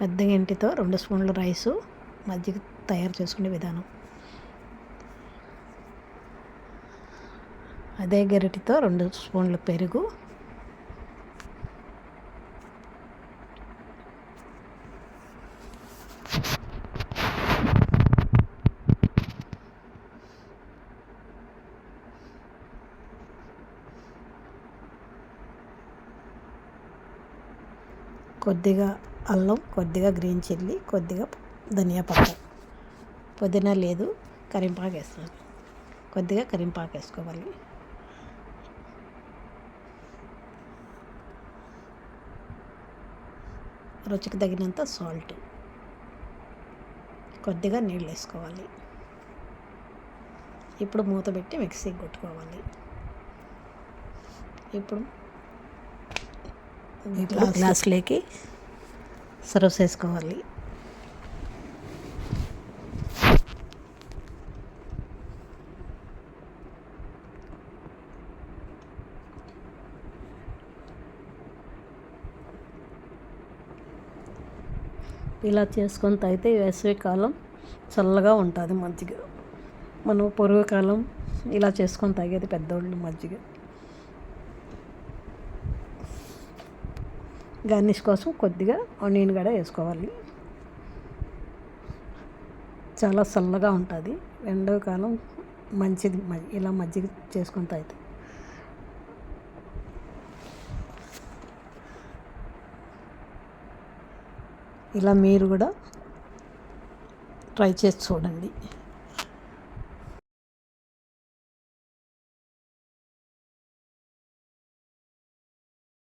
పెద్ద గంటితో రెండు స్పూన్లు రైసు మజ్జిగ తయారు చేసుకునే విధానం. అదే గరిటితో రెండు స్పూన్లు పెరుగు. కొద్దిగా అల్లం కొద్దిగా గ్రీన్ చిల్లీ కొద్దిగా ధనియా పట్ట పుదీనా లేదు కరింపాకు వేస్తాను కొద్దిగా కరింపాకు వేసుకోవాలి. రుచికి తగినంత సాల్ట్. కొద్దిగా నీళ్ళు వేసుకోవాలి. ఇప్పుడు మూత పెట్టి మిక్సీకి కొట్టుకోవాలి. ఇప్పుడు గ్లాసులోకి సర్వ్ చేసుకోవాలి. ఇలా చేసుకొని తాగితే వేసవికాలం చల్లగా ఉంటుంది మజ్జిగ. మనం పొరుగుకాలం ఇలా చేసుకొని తాగేది పెద్దోళ్ళు మజ్జిగ. గార్నిష్ కోసం కొద్దిగా ఆనియన్ కూడా వేసుకోవాలి. చాలా చల్లగా ఉంటుంది. ఎండాకాలం మంచిది ఇలా మజ్జిగ చేసుకుని తాగితే. ఇలా మీరు కూడా ట్రై చేసి చూడండి.